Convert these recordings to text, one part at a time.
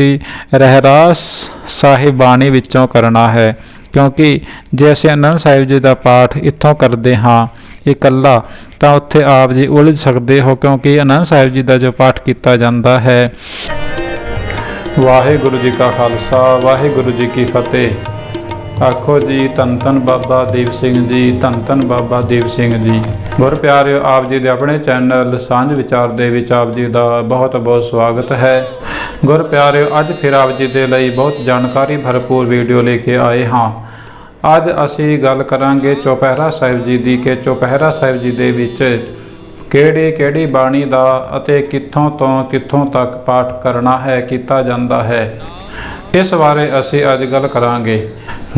ਅਸੀਂ ਰਹਿਰਾਸ ਸਾਹਿਬ ਬਾਣੀ ਵਿੱਚੋਂ ਕਰਨਾ ਹੈ, ਕਿਉਂਕਿ ਜੇ ਅਸੀਂ ਅਨੰਦ ਸਾਹਿਬ ਜੀ ਦਾ ਪਾਠ ਇੱਥੋਂ ਕਰਦੇ ਹਾਂ ਇਕੱਲਾ, ਤਾਂ ਉੱਥੇ ਆਪ ਜੀ ਉਲਝ ਸਕਦੇ ਹੋ, ਕਿਉਂਕਿ ਅਨੰਦ ਸਾਹਿਬ ਜੀ ਦਾ ਜੋ ਪਾਠ ਕੀਤਾ ਜਾਂਦਾ ਹੈ। ਵਾਹਿਗੁਰੂ ਜੀ ਕਾ ਖਾਲਸਾ, ਵਾਹਿਗੁਰੂ ਜੀ ਕੀ ਫਤਿਹ। ਆਖੋ ਜੀ, ਧੰਨ ਧੰਨ ਬਾਬਾ ਦੀਪ ਸਿੰਘ ਜੀ, ਧੰਨ ਧੰਨ ਬਾਬਾ ਦੀਪ ਸਿੰਘ ਜੀ। ਗੁਰ ਪਿਆਰਿਓ, ਆਪ ਜੀ ਦੇ ਆਪਣੇ ਚੈਨਲ ਸਾਂਝ ਵਿਚਾਰ ਦੇ ਵਿੱਚ ਆਪ ਜੀ ਦਾ ਬਹੁਤ ਬਹੁਤ ਸਵਾਗਤ ਹੈ। ਗੁਰ ਪਿਆਰਿਓ, ਅੱਜ ਫਿਰ ਆਪ ਜੀ ਦੇ ਲਈ ਬਹੁਤ ਜਾਣਕਾਰੀ, ਭਰਪੂਰ ਵੀਡੀਓ ਲੈ ਕੇ ਆਏ ਹਾਂ। ਅੱਜ ਅਸੀਂ ਗੱਲ ਕਰਾਂਗੇ ਚੌਪਹਿਰਾ ਸਾਹਿਬ ਜੀ ਦੀ ਕਿ ਚੌਪਹਿਰਾ ਸਾਹਿਬ ਜੀ ਦੇ ਵਿੱਚ ਕਿਹੜੀ ਕਿਹੜੀ ਬਾਣੀ ਦਾ ਅਤੇ ਕਿੱਥੋਂ ਤੋਂ ਕਿੱਥੋਂ ਤੱਕ ਪਾਠ ਕਰਨਾ ਹੈ, ਕੀਤਾ ਜਾਂਦਾ ਹੈ। ਇਸ ਬਾਰੇ ਅਸੀਂ ਅੱਜ ਗੱਲ ਕਰਾਂਗੇ।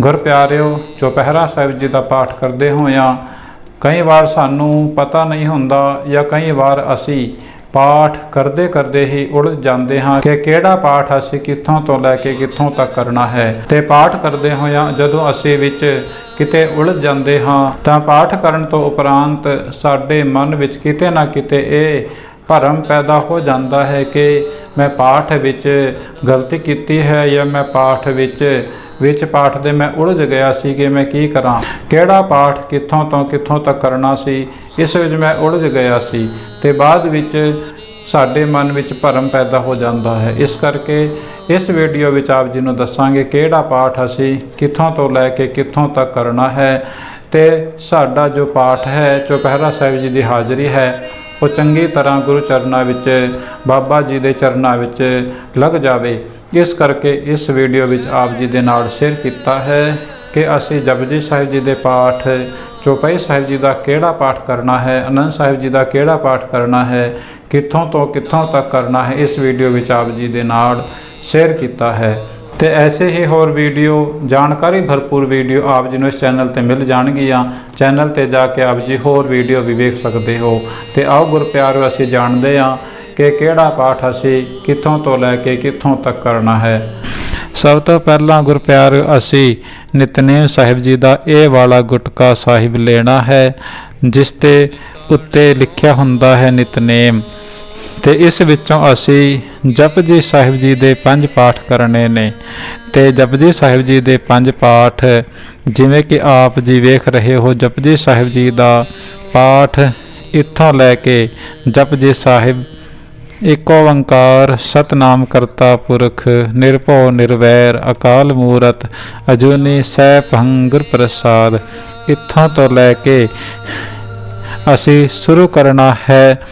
ਗੁਰ ਪਿਆਰਿਓ, ਚੌਪਹਿਰਾ ਸਾਹਿਬ ਜੀ ਦਾ ਪਾਠ ਕਰਦੇ ਹੋਇਆਂ ਕਈ ਵਾਰ ਸਾਨੂੰ ਪਤਾ ਨਹੀਂ ਹੁੰਦਾ ਜਾਂ ਕਈ ਵਾਰ ਅਸੀਂ ਪਾਠ ਕਰਦੇ ਕਰਦੇ ਹੀ ਉਲਝ ਜਾਂਦੇ ਹਾਂ ਕਿ ਕਿਹੜਾ ਪਾਠ ਅਸੀਂ ਕਿੱਥੋਂ ਤੋਂ ਲੈ ਕੇ ਕਿੱਥੋਂ ਤੱਕ ਕਰਨਾ ਹੈ। ਤੇ ਪਾਠ ਕਰਦੇ ਹੋਇਆ ਜਦੋਂ ਅਸੀਂ ਵਿੱਚ ਕਿਤੇ ਉਲਝ ਜਾਂਦੇ ਹਾਂ, ਤਾਂ ਪਾਠ ਕਰਨ ਤੋਂ ਉਪਰੰਤ ਸਾਡੇ ਮਨ ਵਿੱਚ ਕਿਤੇ ਨਾ ਕਿਤੇ ਇਹ ਭਰਮ ਪੈਦਾ ਹੋ ਜਾਂਦਾ ਹੈ ਕਿ ਮੈਂ ਪਾਠ ਵਿੱਚ ਗਲਤੀ ਕੀਤੀ ਹੈ ਜਾਂ ਮੈਂ ਪਾਠ ਵਿੱਚ ਵਿੱਚ ਪਾਠ ਦੇ ਮੈਂ ਉਲਝ ਗਿਆ ਸੀ ਕਿ ਮੈਂ ਕੀ ਕਰਾਂ? ਕਿਹੜਾ ਪਾਠ ਕਿੱਥੋਂ ਤੋਂ ਕਿੱਥੋਂ ਤੱਕ ਕਰਨਾ ਸੀ? ਇਸ ਵਿੱਚ ਮੈਂ ਉਲਝ ਗਿਆ ਸੀ ਤੇ ਬਾਅਦ ਵਿੱਚ ਸਾਡੇ ਮਨ ਵਿੱਚ ਭਰਮ ਪੈਦਾ ਹੋ ਜਾਂਦਾ ਹੈ। ਇਸ ਕਰਕੇ ਇਸ ਵੀਡੀਓ ਵਿੱਚ ਆਪ ਜੀ ਨੂੰ ਦੱਸਾਂਗੇ ਕਿਹੜਾ ਪਾਠ ਅਸੀਂ ਕਿੱਥੋਂ ਤੋਂ ਲੈ ਕੇ ਕਿੱਥੋਂ ਤੱਕ ਕਰਨਾ ਹੈ ਤੇ ਸਾਡਾ ਜੋ ਪਾਠ ਹੈ ਚੁਪਹਿਰਾ ਸਾਹਿਬ ਜੀ ਦੀ ਹਾਜ਼ਰੀ ਹੈ, ਉਹ ਚੰਗੀ ਤਰ੍ਹਾਂ ਗੁਰੂ ਚਰਨਾਂ ਵਿੱਚ, ਬਾਬਾ ਜੀ ਦੇ ਚਰਨਾਂ ਵਿੱਚ ਲੱਗ ਜਾਵੇ। ਇਸ ਕਰਕੇ ਇਸ ਵੀਡੀਓ ਵਿੱਚ ਆਪ ਜੀ ਦੇ ਨਾਲ ਸ਼ੇਅਰ ਕੀਤਾ ਹੈ ਕਿ ਅਸੀਂ ਜਪਜੀ ਸਾਹਿਬ ਜੀ ਦੇ ਪਾਠ, ਚੌਪਈ ਸਾਹਿਬ ਜੀ ਦਾ ਕਿਹੜਾ ਪਾਠ ਕਰਨਾ ਹੈ, ਅਨੰਦ ਸਾਹਿਬ ਜੀ ਦਾ ਕਿਹੜਾ ਪਾਠ ਕਰਨਾ ਹੈ, ਕਿੱਥੋਂ ਤੋਂ ਕਿੱਥੋਂ ਤੱਕ ਕਰਨਾ ਹੈ, ਇਸ ਵੀਡੀਓ ਵਿੱਚ ਆਪ ਜੀ ਦੇ ਨਾਲ ਸ਼ੇਅਰ ਕੀਤਾ ਹੈ। ਤੇ ਐਸੇ ਹੀ ਹੋਰ ਵੀਡੀਓ, ਜਾਣਕਾਰੀ ਭਰਪੂਰ ਵੀਡੀਓ ਆਪ ਜੀ ਨੂੰ ਇਸ ਚੈਨਲ ਤੇ ਮਿਲ ਜਾਣਗੀਆਂ। ਚੈਨਲ ਤੇ ਜਾ ਕੇ ਆਪ ਜੀ ਹੋਰ ਵੀਡੀਓ ਵੀ ਵੇਖ ਸਕਦੇ ਹੋ। ਤੇ ਆਓ ਗੁਰ ਅਸੀਂ ਜਾਣਦੇ ਹਾਂ। ਕਿ ਕਿਹੜਾ ਪਾਠ ਅਸੀਂ ਕਿੱਥੋਂ ਤੋਂ ਲੈ ਕੇ ਕਿੱਥੋਂ ਤੱਕ ਕਰਨਾ ਹੈ? ਸਭ ਤੋਂ ਪਹਿਲਾਂ ਗੁਰਪਿਆਰ, ਅਸੀਂ ਨਿਤਨੇਮ ਸਾਹਿਬ ਜੀ ਦਾ ਇਹ ਵਾਲਾ ਗੁਟਕਾ ਸਾਹਿਬ ਲੈਣਾ ਹੈ, ਜਿਸ ਤੇ ਉੱਤੇ ਲਿਖਿਆ ਹੁੰਦਾ ਹੈ ਨਿਤਨੇਮ। ਤੇ ਇਸ ਵਿੱਚੋਂ ਅਸੀਂ ਜਪਜੀ ਸਾਹਿਬ ਜੀ ਦੇ ਪੰਜ ਪਾਠ ਕਰਨੇ ਨੇ। ਤੇ ਜਪਜੀ ਸਾਹਿਬ ਜੀ ਦੇ ਪੰਜ ਪਾਠ, ਜਿਵੇਂ ਕਿ ਆਪ ਜੀ ਵੇਖ ਰਹੇ ਹੋ, ਜਪਜੀ ਸਾਹਿਬ ਜੀ ਦਾ ਪਾਠ ਇੱਥੋਂ ਲੈ ਕੇ ਜਪਜੀ ਸਾਹਿਬ ਏਕ ਓੰਕਾਰ ਸਤਨਾਮ ਕਰਤਾ ਪੁਰਖ, ਨਿਰਭਉ, ਨਿਰਵੈਰ, ਅਕਾਲ ਮੂਰਤ, ਅਜੂਨੀ ਸੈਭੰ ਗੁਰ ਪ੍ਰਸਾਦ, ਇੱਥੋਂ ਤੋਂ ਲੈ ਕੇ ਅਸੀਂ ਸ਼ੁਰੂ ਕਰਨਾ ਹੈ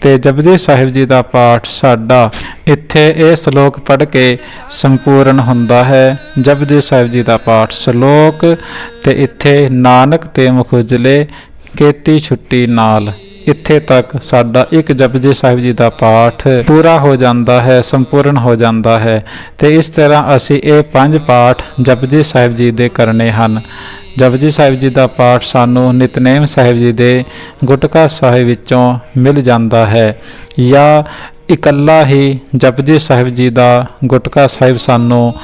ਤੇ ਜਪਜੀ ਸਾਹਿਬ ਜੀ ਦਾ ਪਾਠ ਸਾਡਾ। ਇੱਥੇ ਇਹ ਸ਼ਲੋਕ ਪੜ੍ਹ ਕੇ ਸੰਪੂਰਨ ਹੁੰਦਾ ਹੈ। ਜਪਜੀ ਸਾਹਿਬ ਜੀ ਦਾ ਪਾਠ ਸ਼ਲੋਕ ਤੇ ਇੱਥੇ ਨਾਨਕ ਤੇ ਮੁਖ ਉਜਲੇ ਕੀਤੀ ਛੁੱਟੀ ਨਾਲ। ਇੱਥੇ ਤੱਕ ਸਾਡਾ ਇੱਕ ਜਪਜੀ ਸਾਹਿਬ ਜੀ ਦਾ ਪਾਠ ਪੂਰਾ ਹੋ ਜਾਂਦਾ ਹੈ, ਸੰਪੂਰਨ ਹੋ ਜਾਂਦਾ ਹੈ, ਤੇ ਇਸ ਤਰ੍ਹਾਂ ਅਸੀਂ ਇਹ ਪੰਜ ਪਾਠ ਜਪਜੀ ਸਾਹਿਬ ਜੀ ਦੇ ਕਰਨੇ ਹਨ। ਜਪਜੀ ਸਾਹਿਬ ਜੀ ਦਾ ਪਾਠ ਸਾਨੂੰ ਨਿਤਨੇਮ ਸਾਹਿਬ ਜੀ ਦੇ ਗੁਟਕਾ ਸਾਹਿਬ ਵਿੱਚੋਂ ਮਿਲ ਜਾਂਦਾ ਹੈ ਜਾਂ ਇਕੱਲਾ ਹੀ ਜਪਜੀ ਸਾਹਿਬ ਜੀ ਦਾ ਗੁਟਕਾ ਸਾਹਿਬ ਸਾਨੂੰ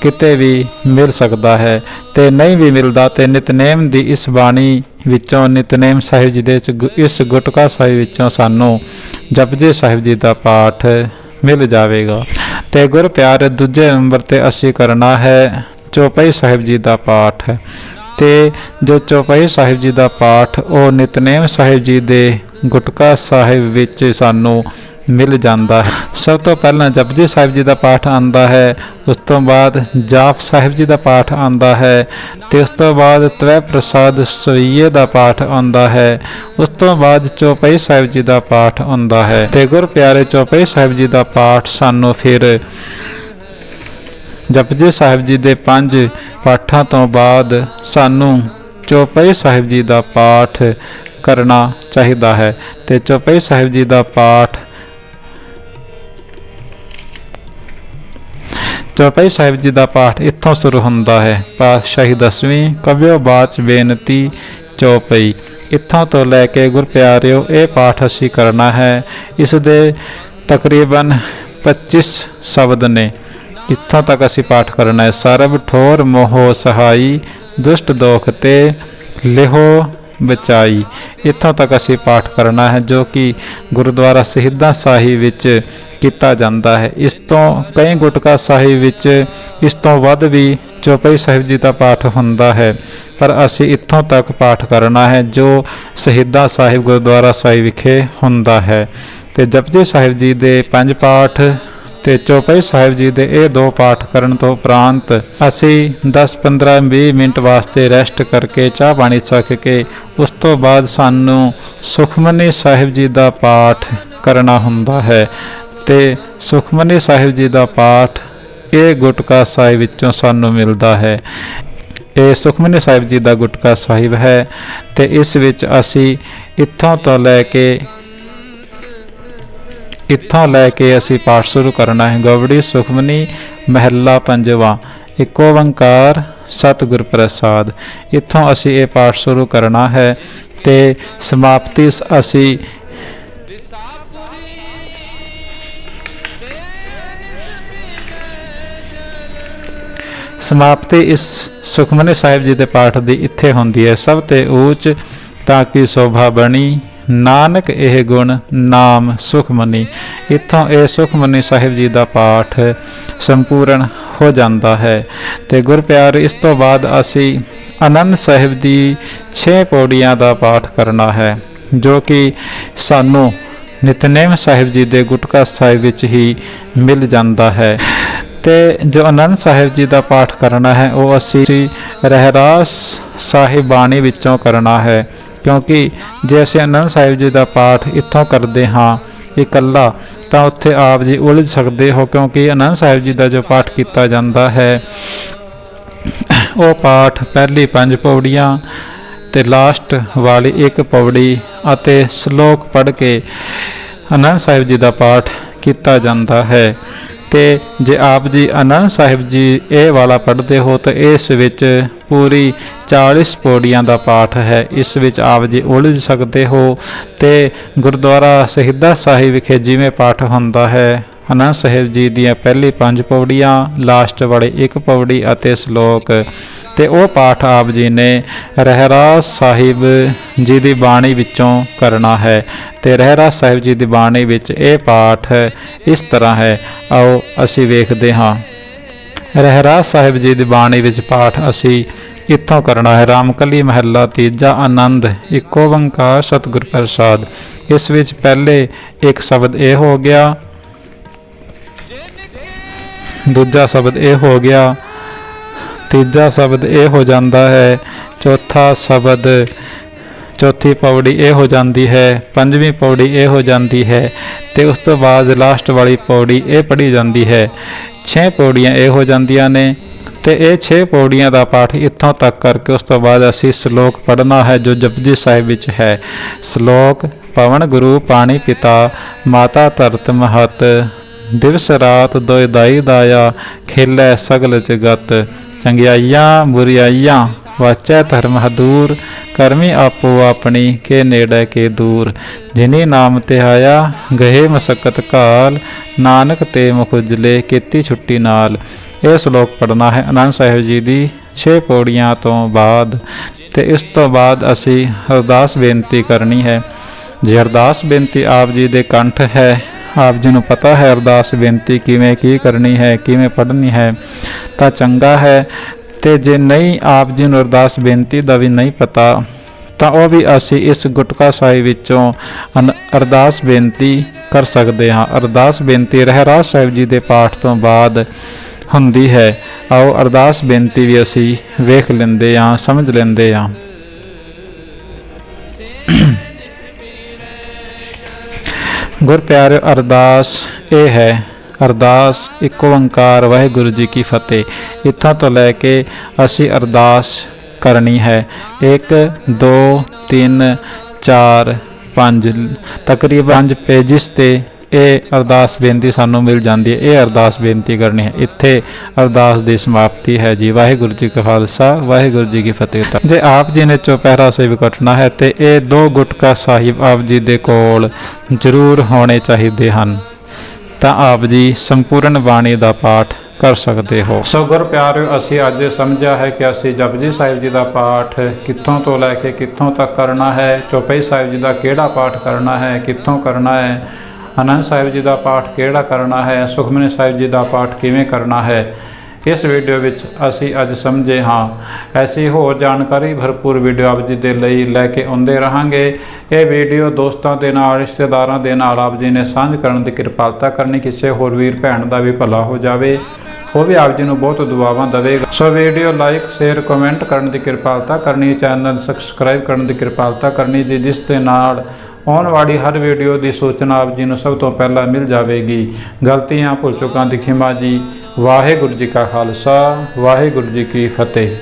ਕਿਤੇ ਵੀ ਮਿਲ ਸਕਦਾ ਹੈ ਤੇ ਨਹੀਂ ਵੀ ਮਿਲਦਾ ਤੇ ਨਿਤਨੇਮ ਦੀ ਇਸ ਬਾਣੀ ਵਿੱਚੋਂ ਨਿਤਨੇਮ ਸਾਹਿਬ ਜੀ ਦੇ ਇਸ ਗੁ- ਇਸ ਗੁਟਕਾ ਸਾਹਿਬ ਵਿੱਚੋਂ ਸਾਨੂੰ ਜਪਜੀ ਸਾਹਿਬ ਜੀ ਦਾ ਪਾਠ ਮਿਲ ਜਾਵੇਗਾ। ਤੇ ਗੁਰ ਪਿਆਰ ਦੂਜੇ ਨੰਬਰ ਤੇ ਅਸੀਂ ਕਰਨਾ ਹੈ ਚੌਪਈ ਸਾਹਿਬ ਜੀ ਦਾ ਪਾਠ। ਤੇ ਜੋ ਚੌਪਈ ਸਾਹਿਬ ਜੀ ਦਾ ਪਾਠ, ਉਹ ਨਿਤਨੇਮ ਸਾਹਿਬ ਜੀ ਦੇ ਗੁਟਕਾ ਸਾਹਿਬ ਵਿੱਚ ਸਾਨੂੰ ਮਿਲ ਜਾਂਦਾ ਹੈ। ਸਭ ਤੋਂ ਪਹਿਲਾਂ ਜਪਜੀ ਸਾਹਿਬ ਜੀ ਦਾ ਪਾਠ ਆਂਦਾ ਹੈ, ਉਸ ਤੋਂ ਬਾਅਦ ਜਾਪ ਸਾਹਿਬ ਜੀ ਦਾ ਪਾਠ ਆਂਦਾ ਹੈ ਤੇ ਉਸ ਤੋਂ ਬਾਅਦ ਤ੍ਰੈ ਪ੍ਰਸਾਦ ਸਵਈਏ ਦਾ ਪਾਠ ਆਂਦਾ ਹੈ, ਉਸ ਤੋਂ ਬਾਅਦ ਚੌਪਈ ਸਾਹਿਬ ਜੀ ਦਾ ਪਾਠ ਆਂਦਾ ਹੈ ਤੇ ਗੁਰ ਪਿਆਰੇ ਚੌਪਈ ਸਾਹਿਬ ਜੀ ਦਾ ਪਾਠ ਸਾਨੂੰ ਫਿਰ ਜਪਜੀ ਸਾਹਿਬ ਜੀ ਦੇ ਪੰਜ ਪਾਠਾਂ ਤੋਂ ਬਾਅਦ ਸਾਨੂੰ ਚੌਪਈ ਸਾਹਿਬ ਜੀ ਦਾ ਪਾਠ ਕਰਨਾ ਚਾਹੀਦਾ ਹੈ ਤੇ ਚੌਪਈ ਸਾਹਿਬ ਜੀ ਦਾ ਪਾਠ ਚੌਪਈ ਸਾਹਿਬ ਜੀ ਦਾ ਪਾਠ ਇੱਥੋਂ ਸ਼ੁਰੂ ਹੁੰਦਾ ਹੈ। ਪਾਤਸ਼ਾਹੀ ਦਸਵੀਂ ਕਵਿਓ ਬਾਚ ਬੇਨਤੀ ਚੌਪਈ। ਇੱਥੋਂ ਤੋਂ ਲੈ ਕੇ ਗੁਰ ਪਿਆਰਿਓ, ਇਹ ਪਾਠ ਅਸੀਂ ਕਰਨਾ ਹੈ। ਇਸ ਦੇ ਤਕਰੀਬਨ 25 ਸ਼ਬਦ ਨੇ। ਇੱਥੋਂ ਤੱਕ ਅਸੀਂ ਪਾਠ ਕਰਨਾ ਹੈ। ਸਰਬ ਠੋਰ ਮੋਹ ਸਹਾਈ, ਦੁਸ਼ਟ ਦੋਖ ਤੇ ਲਿਹੋ ਬਚਾਈ। ਇੱਥੋਂ ਤੱਕ ਅਸੀਂ ਪਾਠ ਕਰਨਾ ਹੈ, ਜੋ ਕਿ ਗੁਰਦੁਆਰਾ ਸ਼ਹੀਦਾਂ ਸਾਹਿਬ ਵਿੱਚ ਕੀਤਾ ਜਾਂਦਾ ਹੈ। ਇਸ ਤੋਂ ਕਈ ਗੁਟਕਾ ਸਾਹਿਬ ਵਿੱਚ ਇਸ ਤੋਂ ਵੱਧ ਵੀ ਚੌਪਈ ਸਾਹਿਬ ਜੀ ਦਾ ਪਾਠ ਹੁੰਦਾ ਹੈ। ਪਰ ਅਸੀਂ ਇੱਥੋਂ ਤੱਕ ਪਾਠ ਕਰਨਾ ਹੈ, ਜੋ ਸ਼ਹੀਦਾਂ ਸਾਹਿਬ ਗੁਰਦੁਆਰਾ ਸਾਹਿਬ ਵਿਖੇ ਹੁੰਦਾ ਹੈ। ਤੇ ਜਪਜੀ ਸਾਹਿਬ ਜੀ ਦੇ ਪੰਜ ਪਾਠ ਤੇ ਚੌਪਈ ਸਾਹਿਬ ਜੀ ਦੇ ਇਹ ਦੋ ਪਾਠ ਕਰਨ ਤੋਂ ਉਪਰੰਤ ਅਸੀਂ 10 15 20 ਮਿੰਟ ਵਾਸਤੇ ਰੈਸਟ ਕਰਕੇ ਚਾਹ ਪਾਣੀ ਛਕ ਕੇ ਉਸ ਤੋਂ ਬਾਅਦ ਸਾਨੂੰ ਸੁਖਮਨੀ ਸਾਹਿਬ ਜੀ ਦਾ ਪਾਠ ਕਰਨਾ ਹੁੰਦਾ ਹੈ। ਤੇ ਸੁਖਮਨੀ ਸਾਹਿਬ ਜੀ ਦਾ ਪਾਠ ਇਹ ਗੁਟਕਾ ਸਾਹਿਬ ਵਿੱਚੋਂ ਸਾਨੂੰ ਮਿਲਦਾ ਹੈ। ਇਹ ਸੁਖਮਨੀ ਸਾਹਿਬ ਜੀ ਦਾ ਗੁਟਕਾ ਸਾਹਿਬ ਹੈ ਤੇ ਇਸ ਵਿੱਚ ਅਸੀਂ ਇੱਥੋਂ ਤੋਂ ਲੈ ਕੇ ਇੱਥੋਂ ਲੈ ਕੇ ਅਸੀਂ ਪਾਠ ਸ਼ੁਰੂ ਕਰਨਾ ਹੈ। ਗਵੜੀ ਸੁਖਮਨੀ ਮਹਿਲਾ ਪੰਜਵਾਂ। ਏਕ ਓੰਕਾਰ ਸਤਿਗੁਰ ਪ੍ਰਸਾਦ। ਇੱਥੋਂ ਅਸੀਂ ਇਹ ਪਾਠ ਸ਼ੁਰੂ ਕਰਨਾ ਹੈ ਤੇ ਸਮਾਪਤੀ ਅਸੀਂ ਸਮਾਪਤੀ ਇਸ ਸੁਖਮਨੀ ਸਾਹਿਬ ਜੀ ਦੇ ਪਾਠ ਦੀ ਇੱਥੇ ਹੁੰਦੀ ਹੈ। ਸਭ ਤੇ ਉੱਚ ਤਾਂ ਕਿ ਸ਼ੋਭਾ ਬਣੀ। ਨਾਨਕ ਇਹ ਗੁਣ ਨਾਮ ਸੁਖਮਨੀ, ਇੱਥੋਂ ਇਹ ਸੁਖਮਨੀ ਸਾਹਿਬ ਜੀ ਦਾ ਪਾਠ ਸੰਪੂਰਨ ਹੋ ਜਾਂਦਾ ਹੈ। ਤੇ ਗੁਰਪਿਆਰ ਇਸ ਤੋਂ ਬਾਅਦ ਅਸੀਂ ਆਨੰਦ ਸਾਹਿਬ ਦੀ 6 ਪੌੜੀਆਂ ਦਾ ਪਾਠ ਕਰਨਾ ਹੈ, ਜੋ ਕਿ ਸਾਨੂੰ ਨਿਤਨੇਮ ਸਾਹਿਬ ਜੀ ਦੇ ਗੁਟਕਾ ਸਾਹਿਬ ਵਿੱਚ ਹੀ ਮਿਲ ਜਾਂਦਾ ਹੈ। ਤੇ ਜੋ ਅਨੰਦ ਸਾਹਿਬ ਜੀ ਦਾ ਪਾਠ ਕਰਨਾ ਹੈ, ਉਹ ਅਸੀਂ ਰਹਿਰਾਸ ਸਾਹਿਬ ਬਾਣੀ ਵਿੱਚੋਂ ਕਰਨਾ ਹੈ। ਕਿਉਂਕਿ ਜੇ ਅਸੀਂ ਆਨੰਦ ਸਾਹਿਬ ਜੀ ਦਾ ਪਾਠ ਇੱਥੋਂ ਕਰਦੇ ਹਾਂ ਇਕੱਲਾ, ਤਾਂ ਉੱਥੇ ਆਪ ਜੀ ਉਲਝ ਸਕਦੇ ਹੋ ਕਿਉਂਕਿ ਆਨੰਦ ਸਾਹਿਬ ਜੀ ਦਾ ਜੋ ਪਾਠ ਕੀਤਾ ਜਾਂਦਾ ਹੈ, ਉਹ ਪਾਠ ਪਹਿਲੀ ਪੰਜ ਪੌੜੀਆਂ ਤੇ ਲਾਸਟ ਵਾਲੀ ਇੱਕ ਪੌੜੀ ਅਤੇ ਸ਼ਲੋਕ ਪੜ੍ਹ ਕੇ ਆਨੰਦ ਸਾਹਿਬ ਜੀ ਦਾ ਪਾਠ ਕੀਤਾ ਜਾਂਦਾ ਹੈ। ਤੇ ਜੇ ਆਪ ਜੀ ਅਨੰਦ ਸਾਹਿਬ ਜੀ ਇਹ ਵਾਲਾ ਪੜ੍ਹਦੇ ਹੋ ਤਾਂ ਇਸ ਵਿੱਚ ਪੂਰੀ 40 ਪੌੜੀਆਂ ਦਾ ਪਾਠ ਹੈ। ਇਸ ਵਿੱਚ ਆਪ ਜੀ ਉਲਝ ਸਕਦੇ ਹੋ ਤੇ ਗੁਰਦੁਆਰਾ ਸ਼ਹੀਦਾਂ ਸਾਹਿਬ ਵਿਖੇ ਜਿਵੇਂ ਪਾਠ ਹੁੰਦਾ ਹੈ। ਅਨੰਦ ਸਾਹਿਬ ਜੀ ਦੀਆਂ ਪਹਿਲੀ ਪੰਜ ਪੌੜੀਆਂ, ਲਾਸਟ ਵਾਲੇ ਇੱਕ ਪੌੜੀ ਅਤੇ ਸ਼ਲੋਕ। ਤੇ ਉਹ ਪਾਠ ਆਪ ਜੀ ਨੇ ਰਹਿਰਾਸ ਸਾਹਿਬ ਜੀ ਦੀ ਬਾਣੀ ਵਿੱਚੋਂ ਕਰਨਾ ਹੈ। ਤੇ ਰਹਿਰਾਸ ਸਾਹਿਬ ਜੀ ਦੀ ਬਾਣੀ ਵਿੱਚ ਇਹ ਪਾਠ ਇਸ ਤਰ੍ਹਾਂ ਹੈ। ਆਓ ਅਸੀਂ ਵੇਖਦੇ ਹਾਂ। ਰਹਿਰਾਸ ਸਾਹਿਬ ਜੀ ਦੀ ਬਾਣੀ ਵਿੱਚ ਪਾਠ ਅਸੀਂ ਇੱਥੋਂ ਕਰਨਾ ਹੈ। ਰਾਮਕਲੀ ਮਹੱਲਾ ਤੀਜਾ ਆਨੰਦ, ਇੱਕੋ ਓੰਕਾਰ ਸਤਿਗੁਰ ਪ੍ਰਸਾਦ। ਇਸ ਵਿੱਚ ਪਹਿਲੇ ਇੱਕ ਸ਼ਬਦ ਇਹ ਹੋ ਗਿਆ ਦੂਜਾ ਸ਼ਬਦ ਇਹ ਹੋ ਗਿਆ, ਤੀਜਾ ਸ਼ਬਦ ਇਹ ਹੋ ਜਾਂਦਾ ਹੈ, ਚੌਥਾ ਸ਼ਬਦ, ਚੌਥੀ ਪੌੜੀ ਇਹ ਹੋ ਜਾਂਦੀ ਹੈ, ਪੰਜਵੀਂ ਪੌੜੀ ਇਹ ਹੋ ਜਾਂਦੀ ਹੈ ਤੇ ਉਸ ਤੋਂ ਬਾਅਦ ਲਾਸਟ ਵਾਲੀ ਪੌੜੀ ਇਹ ਪੜੀ ਜਾਂਦੀ ਹੈ। 6 ਪੌੜੀਆਂ ਇਹ ਹੋ ਜਾਂਦੀਆਂ ਨੇ ਤੇ ਇਹ 6 ਪੌੜੀਆਂ ਦਾ ਪਾਠ ਇੱਥੋਂ ਤੱਕ ਕਰਕੇ ਉਸ ਤੋਂ ਬਾਅਦ ਅਸੀਂ ਸ਼ਲੋਕ ਪੜ੍ਹਨਾ ਹੈ ਜੋ ਜਪਜੀ ਸਾਹਿਬ ਵਿੱਚ ਹੈ। ਸ਼ਲੋਕ, ਪਵਨ ਗੁਰੂ, ਪਾਣੀ ਪਿਤਾ, ਮਾਤਾ ਧਰਤ ਮਹਤ। ਦਿਵਸ ਰਾਤ ਦੋਇ ਦਾਈ ਦਾਇਆ, ਖੇਲੇ ਸਗਲ ਜਗਤ, ਚੰਗਿਆਈਆਂ ਬੁਰੀਆਈਆਂ, ਵਾਚੈ ਧਰਮ ਹਦੂਰ, ਕਰਮੀ ਆਪੋ ਆਪਣੀ, ਕੇ ਨੇੜੇ ਕੇ ਦੂਰ। ਜਿਨੀ ਨਾਮ ਤੇ ਆਇਆ ਗਏ ਮਸਕਤ ਕਾਲ, ਨਾਨਕ ਤੇ ਮੁਖੁਜਲੇ ਕੀਤੀ ਛੁੱਟੀ ਨਾਲ। ਇਹ ਸ਼ਲੋਕ ਪੜਨਾ ਹੈ ਅਨੰਦ ਸਾਹਿਬ ਜੀ ਦੀ 6 ਪੌੜੀਆਂ ਤੋਂ ਬਾਅਦ। ਤੇ ਇਸ ਤੋਂ ਬਾਅਦ ਅਸੀਂ ਅਰਦਾਸ ਬੇਨਤੀ ਕਰਨੀ ਹੈ। ਜੇ ਅਰਦਾਸ ਬੇਨਤੀ ਆਪ ਜੀ ਦੇ ਕੰਠ ਹੈ ਆਪ ਜੀ ਨੂੰ ਪਤਾ ਹੈ ਅਰਦਾਸ ਬੇਨਤੀ ਕਿਵੇਂ ਕੀ ਕਰਨੀ ਹੈ, ਕਿਵੇਂ ਪੜ੍ਹਨੀ ਹੈ, ਤਾਂ ਚੰਗਾ ਹੈ। ਤੇ ਜੇ ਨਹੀਂ ਆਪ ਜੀ ਨੂੰ ਅਰਦਾਸ ਬੇਨਤੀ ਦਾ ਵੀ ਨਹੀਂ ਪਤਾ, ਤਾਂ ਉਹ ਵੀ ਅਸੀਂ ਇਸ ਗੁਟਕਾ ਸਾਹਿਬ ਵਿੱਚੋਂ ਅਨ- ਅਰਦਾਸ ਬੇਨਤੀ ਕਰ ਸਕਦੇ ਹਾਂ। ਅਰਦਾਸ ਬੇਨਤੀ ਰਹਿਰਾਸ ਸਾਹਿਬ ਜੀ ਦੇ ਪਾਠ ਤੋਂ ਬਾਅਦ ਹੁੰਦੀ ਹੈ। ਆਓ ਅਰਦਾਸ ਬੇਨਤੀ ਵੀ ਅਸੀਂ ਵੇਖ ਲੈਂਦੇ ਹਾਂ, ਸਮਝ ਲੈਂਦੇ ਹਾਂ। ਗੁਰ ਪਿਆਰੇ ਅਰਦਾਸ ਇਹ ਹੈ, ਅਰਦਾਸ ਇੱਕ ਓੰਕਾਰ, ਵਾਹਿਗੁਰੂ ਜੀ ਕੀ ਫਤਿਹ। ਇੱਥੋਂ ਤੋਂ ਲੈ ਕੇ ਅਸੀਂ ਅਰਦਾਸ ਕਰਨੀ ਹੈ। 1 2 3 4 5 ਤਕਰੀਬਨ 5 ਪੇਜਿਸ ਤੇ ਇਹ ਅਰਦਾਸ ਬੇਨਤੀ ਸਾਨੂੰ ਮਿਲ ਜਾਂਦੀ ਹੈ। ਇਹ ਅਰਦਾਸ ਬੇਨਤੀ ਕਰਨੀ ਹੈ। ਇੱਥੇ ਅਰਦਾਸ ਦੀ ਸਮਾਪਤੀ ਹੈ ਜੀ। ਵਾਹਿਗੁਰੂ ਜੀ ਕਾ ਖਾਲਸਾ, ਵਾਹਿਗੁਰੂ ਜੀ ਕੀ ਫਤਿਹ ਜੇ ਆਪ ਜੀ ਨੇ ਚੌਪਹਿਰਾ ਸੇਵ ਕੱਟਣਾ ਹੈ ਤੇ ਇਹ ਦੋ ਗੁਟਕਾ ਸਾਹਿਬ ਆਪ ਜੀ ਦੇ ਕੋਲ ਜ਼ਰੂਰ ਹੋਣੇ ਚਾਹੀਦੇ ਹਨ। ਤਾਂ ਆਪ ਜੀ ਸੰਪੂਰਨ ਬਾਣੀ ਦਾ ਪਾਠ ਕਰ ਸਕਦੇ ਹੋ। ਸੋ ਗੁਰ ਪਿਆਰਿਓ ਅਸੀਂ ਅੱਜ ਸਮਝਿਆ ਹੈ ਕਿ ਅਸੀਂ ਜਪਜੀ ਸਾਹਿਬ ਜੀ ਦਾ ਪਾਠ ਕਿੱਥੋਂ ਤੋਂ ਲੈ ਕੇ ਕਿੱਥੋਂ ਤੱਕ ਕਰਨਾ ਹੈ, ਚੌਪਈ ਸਾਹਿਬ ਜੀ ਦਾ ਕਿਹੜਾ ਪਾਠ ਕਰਨਾ ਹੈ, ਕਿੱਥੋਂ ਕਰਨਾ ਹੈ ਆਨੰਦ ਸਾਹਿਬ ਜੀ ਦਾ ਪਾਠ ਕਿਹੜਾ ਕਰਨਾ ਹੈ? ਸੁਖਮਨੀ ਸਾਹਿਬ ਜੀ ਦਾ ਪਾਠ ਕਿਵੇਂ ਕਰਨਾ ਹੈ? ਇਸ ਵੀਡੀਓ ਵਿੱਚ ਅਸੀਂ ਅੱਜ ਸਮਝੇ ਹਾਂ। ਐਸੀ ਹੋਰ ਜਾਣਕਾਰੀ ਭਰਪੂਰ ਵੀਡੀਓ ਆਪ ਜੀ ਦੇ ਲਈ ਲੈ ਕੇ ਆਉਂਦੇ ਰਹਾਂਗੇ। ਇਹ ਵੀਡੀਓ ਦੋਸਤਾਂ ਦੇ ਨਾਲ, ਰਿਸ਼ਤੇਦਾਰਾਂ ਦੇ ਨਾਲ ਆਪ ਜੀ ਨੇ ਸਾਂਝ ਕਰਨ ਦੀ ਕਿਰਪਾਲਤਾ ਕਰਨੀ, ਕਿਸੇ ਹੋਰ ਵੀਰ ਭੈਣ ਦਾ ਵੀ ਭਲਾ ਹੋ ਜਾਵੇ, ਉਹ ਵੀ ਆਪ ਜੀ ਨੂੰ ਬਹੁਤ ਦੁਆਵਾਂ ਦੇਵੇਗਾ। So video like, share, comment ਕਰਨ ਦੀ ਕਿਰਪਾਲਤਾ ਕਰਨੀ, ਚੈਨਲ ਸਬਸਕ੍ਰਾਈਬ ਕਰਨ ਦੀ ਕਿਰਪਾਲਤਾ ਕਰਨੀ ਜੀ, ਜਿਸ ਦੇ ਨਾਲ ਆਉਣ ਵਾਲੀ ਹਰ ਵੀਡੀਓ ਦੀ ਸੂਚਨਾ ਆਪ ਜੀ ਨੂੰ ਸਭ ਤੋਂ ਪਹਿਲਾਂ ਮਿਲ ਜਾਵੇਗੀ। ਗਲਤੀਆਂ, ਭੁੱਲ ਚੁੱਕਾਂ ਦੀ ਖਿਮਾ ਜੀ। ਵਾਹਿਗੁਰੂ ਜੀ ਕਾ ਖਾਲਸਾ, ਵਾਹਿਗੁਰੂ ਜੀ ਕੀ ਫਤਿਹ।